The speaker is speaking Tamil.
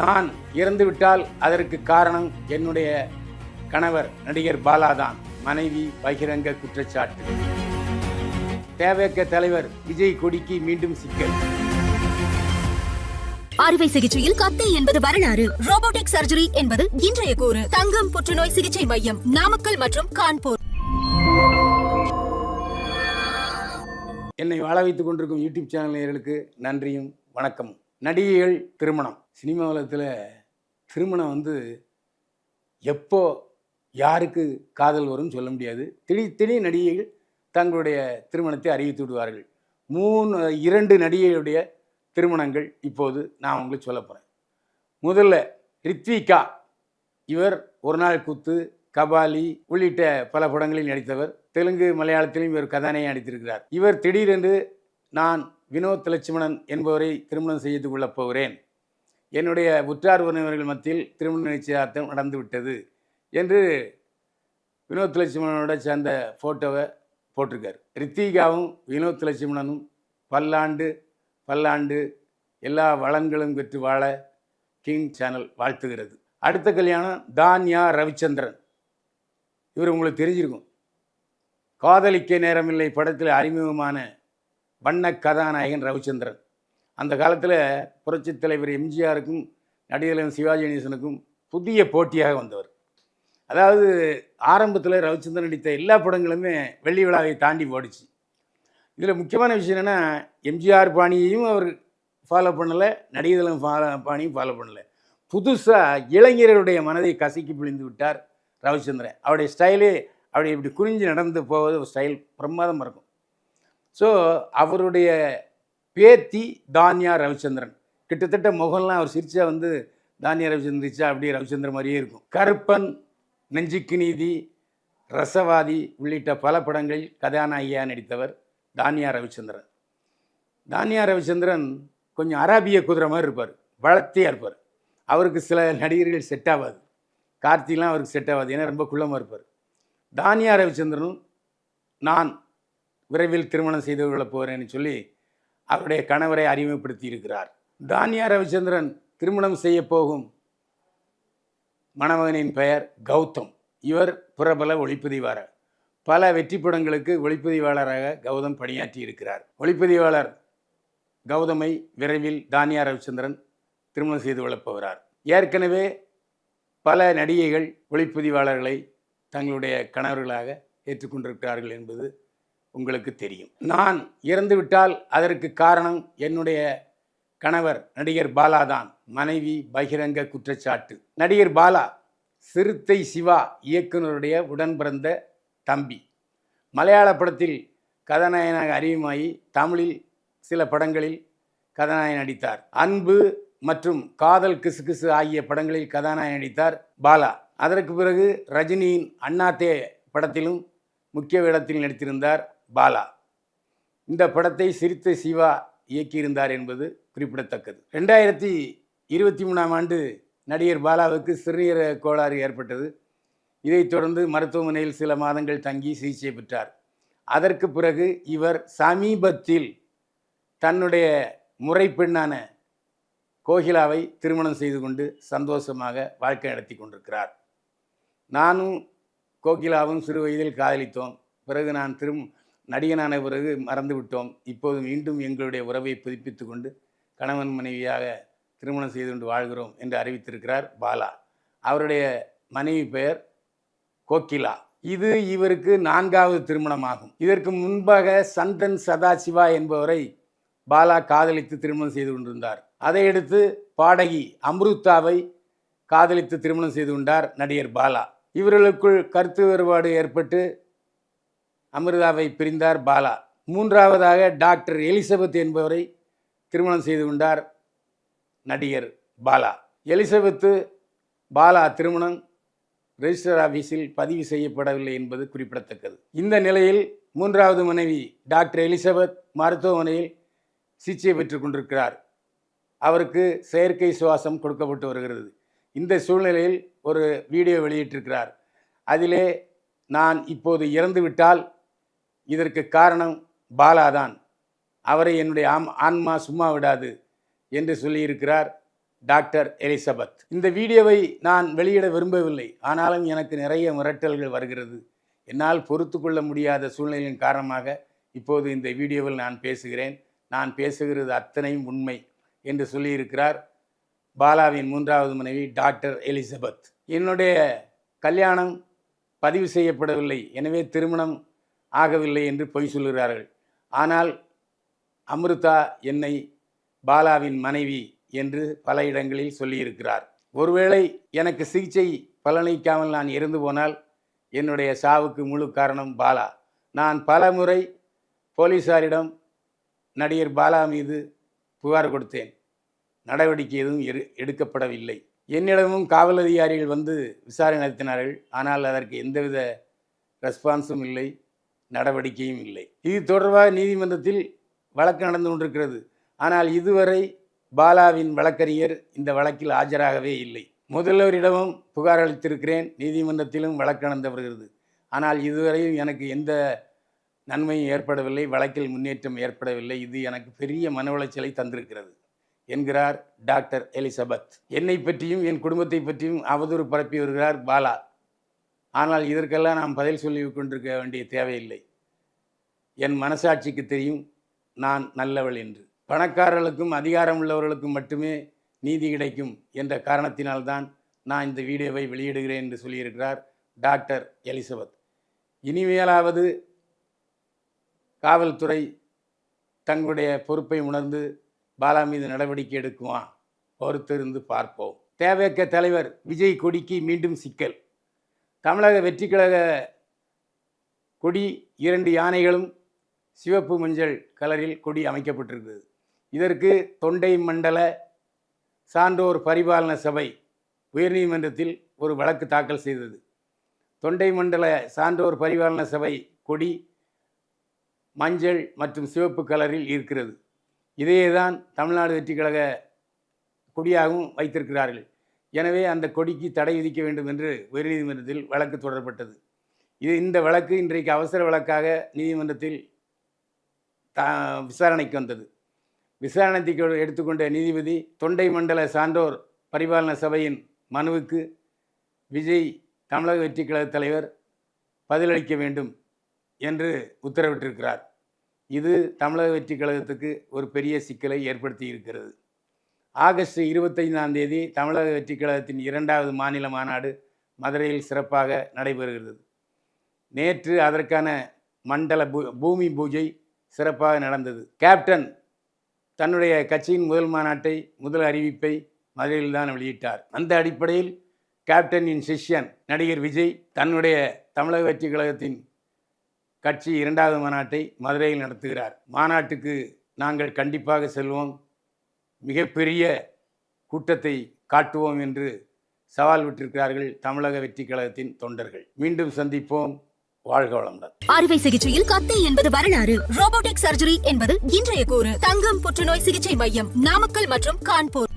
நான் இறந்துவிட்டால் அதற்கு காரணம் என்னுடைய கணவர் நடிகர் பாலாதான் மனைவி பகிரங்க குற்றச்சாட்டு. தேவையற்ற தலைவர் விஜய் கொடிக்கு மீண்டும் சிக்கல். அறுவை சிகிச்சையில் கத்தை என்பது வரலாறு. ரோபோட்டிக் சர்ஜரி என்பது இன்றைய கூறு. தங்கம் புற்றுநோய் சிகிச்சை மையம் நாமக்கல் மற்றும் கான்பூர். என்னை வாழ வைத்துக் கொண்டிருக்கும் யூடியூப் சேனல் நேயர்களுக்கு நன்றியும் வணக்கம் நடிகைகள் திருமணம். சினிமா உலகத்தில் திருமணம் வந்து எப்போ யாருக்கு காதல் வரும்னு சொல்ல முடியாது. திடீர் திடீர் நடிகைகள் தங்களுடைய திருமணத்தை அறிவித்து விடுவார்கள். மூணு இரண்டு நடிகைகளுடைய திருமணங்கள் இப்போது நான் உங்களுக்கு சொல்ல போகிறேன் முதல்ல ரித்விகா. இவர் ஒரு நாள் கூத்து கபாலி உள்ளிட்ட பல படங்களில் நடித்தவர். தெலுங்கு மலையாளத்திலும் இவர் கதாநாயகி நடித்திருக்கிறார். இவர் திடீரென்று நான் வினோத் லட்சுமணன் என்பவரை திருமணம் செய்து கொள்ளப் போகிறேன். என்னுடைய உற்றார் உறவினர்கள் மத்தியில் திருமண நிச்சயார்த்தம் நடந்துவிட்டது என்று வினோத் லட்சுமணனோட சேர்ந்த ஃபோட்டோவை போட்டிருக்கார். ரித்திகாவும் வினோத் லட்சுமணனும் பல்லாண்டு பல்லாண்டு எல்லா வளங்களும் பெற்று வாழ கிங் சேனல் வாழ்த்துகிறது. அடுத்த கல்யாணம் தான்யா ரவிச்சந்திரன். இவர் உங்களுக்கு தெரிஞ்சிருக்கும். காதலிக்க நேரமில்லை படத்தில் அறிமுகமான வண்ண கதாநாயகன் ரவிச்சந்திரன். அந்த காலத்தில் புரட்சித் தலைவர் எம்ஜிஆருக்கும் நடிகர் சிவாஜி கணேசனுக்கும் புதிய போட்டியாக வந்தவர். அதாவது ஆரம்பத்தில் ரவிச்சந்திரன் நடித்த எல்லா படங்களுமே வெள்ளி விழாவை தாண்டி ஓடிச்சு. இதில் முக்கியமான விஷயம் என்னென்னா எம்ஜிஆர் பாணியையும் அவர் ஃபாலோ பண்ணலை நடிகர்களும் ஃபாலோ பாணியும் ஃபாலோ பண்ணலை. புதுசாக இளைஞர்களுடைய மனதை கசக்கி பிழிந்து விட்டார் ரவிச்சந்திரன். அவருடைய ஸ்டைலே அப்படி இப்படி குறிஞ்சு நடந்து போவது ஒரு ஸ்டைல் பிரமாதமாக இருக்கும். ஸோ அவருடைய பேத்தி தானியா ரவிச்சந்திரன். கிட்டத்தட்ட முகம்லாம் அவர் சிரிச்சா வந்து தானியா ரவிச்சந்திரன் சிரிச்சா அப்படியே ரவிச்சந்திரன் மாதிரியே இருக்கும். கருப்பன் நெஞ்சுக்கு நீதி ரசவாதி உள்ளிட்ட பல படங்களில் கதாநாயகியாக நடித்தவர் தானியா ரவிச்சந்திரன். தானியா ரவிச்சந்திரன் கொஞ்சம் அராபிய குதிரை மாதிரி இருப்பார் வளர்த்தியாக இருப்பார். அவருக்கு சில நடிகர்கள் செட் ஆகாது கார்த்திலாம் அவருக்கு செட் ஆகாது ஏன்னா ரொம்ப குள்ளமாக இருப்பார். தானியா ரவிச்சந்திரனும் நான் விரைவில் திருமணம் செய்து போகிறேன்னு சொல்லி அவருடைய கணவரை அறிமுகப்படுத்தி இருக்கிறார் தானியா ரவிச்சந்திரன் திருமணம் செய்ய போகும் மணமகனின் பெயர் கௌதம். இவர் பிரபல ஒளிப்பதிவாளர். பல வெற்றி படங்களுக்கு ஒளிப்பதிவாளராக கௌதம் பணியாற்றி இருக்கிறார் ஒளிப்பதிவாளர் கௌதமை விரைவில் தானியா ரவிச்சந்திரன் திருமணம் செய்து கொள்ளப் போகிறார். ஏற்கனவே பல நடிகைகள் ஒளிப்பதிவாளர்களை தங்களுடைய கணவர்களாக ஏற்றுக்கொண்டிருக்கிறார்கள் என்பது உங்களுக்கு தெரியும். நான் இறந்துவிட்டால் அதற்கு காரணம் என்னுடைய கணவர் நடிகர் பாலா தான். மனைவி பகிரங்க குற்றச்சாட்டு. நடிகர் பாலா சிறுத்தை சிவா இயக்குனருடைய உடன் பிறந்த தம்பி. மலையாள படத்தில் கதாநாயகனாக அறிமுகமாகி தமிழில் சில படங்களில் கதாநாயகன் நடித்தார். அன்பு மற்றும் காதல் கிசுகிசு ஆகிய படங்களில் கதாநாயகன் நடித்தார் பாலா. அதற்கு பிறகு ரஜினியின் அண்ணாத்தே படத்திலும் முக்கிய வேடத்தில் நடித்திருந்தார் பாலா. இந்த படத்தை சிரித்த சிவா இயக்கியிருந்தார் என்பது குறிப்பிடத்தக்கது. ரெண்டாயிரத்தி இருபத்தி மூணாம் ஆண்டு நடிகர் பாலாவுக்கு சிறுநீரக கோளாறு ஏற்பட்டது. இதைத் தொடர்ந்து மருத்துவமனையில் சில மாதங்கள் தங்கி சிகிச்சை பெற்றார். அதற்கு பிறகு இவர் சமீபத்தில் தன்னுடைய முறைப்பெண்ணான கோகிலாவை திருமணம் செய்து கொண்டு சந்தோஷமாக வாழ்க்கை நடத்தி கொண்டிருக்கிறார். நானும் கோகிலாவும் சிறு வயதில் காதலித்தோம். பிறகு நான் திரும் நடிகனான பிறகு மறந்து விட்டோம் இப்போது மீண்டும் எங்களுடைய உறவை புதுப்பித்து கொண்டு கணவன் மனைவியாக திருமணம் செய்து கொண்டு வாழ்கிறோம் என்று அறிவித்திருக்கிறார் பாலா. அவருடைய மனைவி பெயர் கோகிலா. இது இவருக்கு நான்காவது திருமணமாகும். இதற்கு முன்பாக சந்தன் சதாசிவா என்பவரை பாலா காதலித்து திருமணம் செய்து கொண்டிருந்தார். அதையடுத்து பாடகி அம்ருத்தாவை காதலித்து திருமணம் செய்து கொண்டார் நடிகர் பாலா. இவர்களுக்குள் கருத்து வேறுபாடு ஏற்பட்டு அமிர்தாவை பிரிந்தார் பாலா. மூன்றாவதாக டாக்டர் எலிசபெத் என்பவரை திருமணம் செய்து கொண்டார் நடிகர் பாலா. எலிசபெத்து பாலா திருமணம் ரெஜிஸ்டர் ஆஃபீஸில் பதிவு செய்யப்படவில்லை என்பது குறிப்பிடத்தக்கது. இந்த நிலையில் மூன்றாவது மனைவி டாக்டர் எலிசபெத் மருத்துவமனையில் சிகிச்சை பெற்றுக் கொண்டிருக்கிறார். அவருக்கு செயற்கை சுவாசம் கொடுக்கப்பட்டு வருகிறது. இந்த சூழ்நிலையில் ஒரு வீடியோ வெளியிட்டிருக்கிறார். அதிலே நான் இப்போது இறந்துவிட்டால் இதற்கு காரணம் பாலாதான். அவரை என்னுடைய ஆம் ஆன்மா சும்மா விடாது என்று சொல்லியிருக்கிறார் டாக்டர் எலிசபெத். இந்த வீடியோவை நான் வெளியிட விரும்பவில்லை. ஆனாலும் எனக்கு நிறைய மிரட்டல்கள் வருகிறது. என்னால் பொறுத்து கொள்ள முடியாத சூழ்நிலையின் காரணமாக இப்போது இந்த வீடியோவில் நான் பேசுகிறேன். நான் பேசுகிறது அத்தனையும் உண்மை என்று சொல்லியிருக்கிறார் பாலாவின் மூன்றாவது மனைவி டாக்டர் எலிசபெத். என்னுடைய கல்யாணம் பதிவு செய்யப்படவில்லை. எனவே திருமணம் ஆகவில்லை என்று பொய் சொல்கிறார்கள் ஆனால் அமிர்தா என்னை பாலாவின் மனைவி என்று பல இடங்களில் சொல்லியிருக்கிறார். ஒருவேளை எனக்கு சிகிச்சை பலனளிக்காமல் நான் இறந்து போனால் என்னுடைய சாவுக்கு முழு காரணம் பாலா. நான் பல முறை போலீசாரிடம் நடிகர் பாலா மீது புகார் கொடுத்தேன். நடவடிக்கை எதுவும் எடு எடுக்கப்படவில்லை. என்னிடமும் காவல் அதிகாரிகள் வந்து விசாரணை நடத்தினார்கள். ஆனால் அதற்கு எந்தவித ரெஸ்பான்ஸும் இல்லை. நடவடிக்கையும் இல்லை. இது தொடர்பாக நீதிமன்றத்தில் வழக்கு நடந்து கொண்டிருக்கிறது. ஆனால் இதுவரை பாலாவின் வழக்கறிஞர் இந்த வழக்கில் ஆஜராகவே இல்லை. முதல்வரிடமும் புகார் அளித்திருக்கிறேன். நீதிமன்றத்திலும் வழக்கு நடந்து வருகிறது. ஆனால் இதுவரையும் எனக்கு எந்த நன்மையும் ஏற்படவில்லை. வழக்கில் முன்னேற்றம் ஏற்படவில்லை. இது எனக்கு பெரிய மன உளைச்சலை தந்திருக்கிறது என்கிறார் டாக்டர் எலிசபெத். என்னை பற்றியும் என் குடும்பத்தை பற்றியும் அவதூறு பரப்பி வருகிறார் பாலா. ஆனால் இதற்கெல்லாம் நாம் பதில் சொல்லி கொண்டிருக்க வேண்டிய தேவையில்லை. என் மனசாட்சிக்கு தெரியும் நான் நல்லவள் என்று. பணக்காரர்களுக்கும் அதிகாரம் உள்ளவர்களுக்கும் மட்டுமே நீதி கிடைக்கும் என்ற காரணத்தினால்தான் நான் இந்த வீடியோவை வெளியிடுகிறேன் என்று சொல்லியிருக்கிறார் டாக்டர் எலிசபெத். இனிமேலாவது காவல்துறை தங்களுடைய பொறுப்பை உணர்ந்து பாலா மீது நடவடிக்கை எடுக்குமா? பொறுத்திருந்து பார்ப்போம். தேவையற்ற தலைவர் விஜய் கொடிக்கு மீண்டும் சிக்கல். தமிழக வெற்றிக்கழக கொடி இரண்டு யானைகளும் சிவப்பு மஞ்சள் கலரில் கொடி அமைக்கப்பட்டிருக்கிறது. இதற்கு தொண்டை மண்டல சான்றோர் பரிபாலன சபை உயர்நீதிமன்றத்தில் ஒரு வழக்கு தாக்கல் செய்தது. தொண்டை மண்டல சான்றோர் பரிபாலன சபை கொடி மஞ்சள் மற்றும் சிவப்பு கலரில் இருக்கிறது. இதையே தான் தமிழ்நாடு வெற்றிக்கழக கொடியாகவும் வைத்திருக்கிறார்கள். எனவே அந்த கொடிக்கு தடை விதிக்க வேண்டும் என்று உயர்நீதிமன்றத்தில் வழக்கு தொடரப்பட்டது. இது இந்த வழக்கு இன்றைக்கு அவசர வழக்காக நீதிமன்றத்தில் த விசாரணைக்கு வந்தது. விசாரணைக்கு எடுத்துக்கொண்ட நீதிபதி தொண்டை மண்டல சான்றோர் பரிபாலன சபையின் மனுவுக்கு விஜய் தமிழக வெற்றி கழக தலைவர் பதிலளிக்க வேண்டும் என்று உத்தரவிட்டிருக்கிறார். இது தமிழக வெற்றி கழகத்துக்கு ஒரு பெரிய சிக்கலை ஏற்படுத்தி இருக்கிறது. ஆகஸ்ட் இருபத்தைந்தாம் தேதி தமிழக வெற்றிக் கழகத்தின் இரண்டாவது மாநில மாநாடு மதுரையில் சிறப்பாக நடைபெறுகிறது. நேற்று அதற்கான மண்டல பூ பூமி பூஜை சிறப்பாக நடந்தது. கேப்டன் தன்னுடைய கட்சியின் முதல் மாநாட்டை முதல் அறிவிப்பை மதுரையில் தான் வெளியிட்டார். அந்த அடிப்படையில் கேப்டனின் சிஷ்யன் நடிகர் விஜய் தன்னுடைய தமிழக வெற்றிக் கழகத்தின் கட்சி இரண்டாவது மாநாட்டை மதுரையில் நடத்துகிறார். மாநாட்டுக்கு நாங்கள் கண்டிப்பாக செல்வோம். மிகப்பெரிய கூட்டத்தை காட்டுவோம் என்று சவால் விட்டிருக்கிறார்கள் தமிழக வெற்றி கழகத்தின் தொண்டர்கள். மீண்டும் சந்திப்போம். வாழ்க வளமுடன். அறுவை சிகிச்சையில் கத்தை என்பது வரலாறு. ரோபோட்டிக் சர்ஜரி என்பது இன்றைய கூறு. தங்கம் புற்றுநோய் சிகிச்சை மையம் நாமக்கல் மற்றும் கான்பூர்.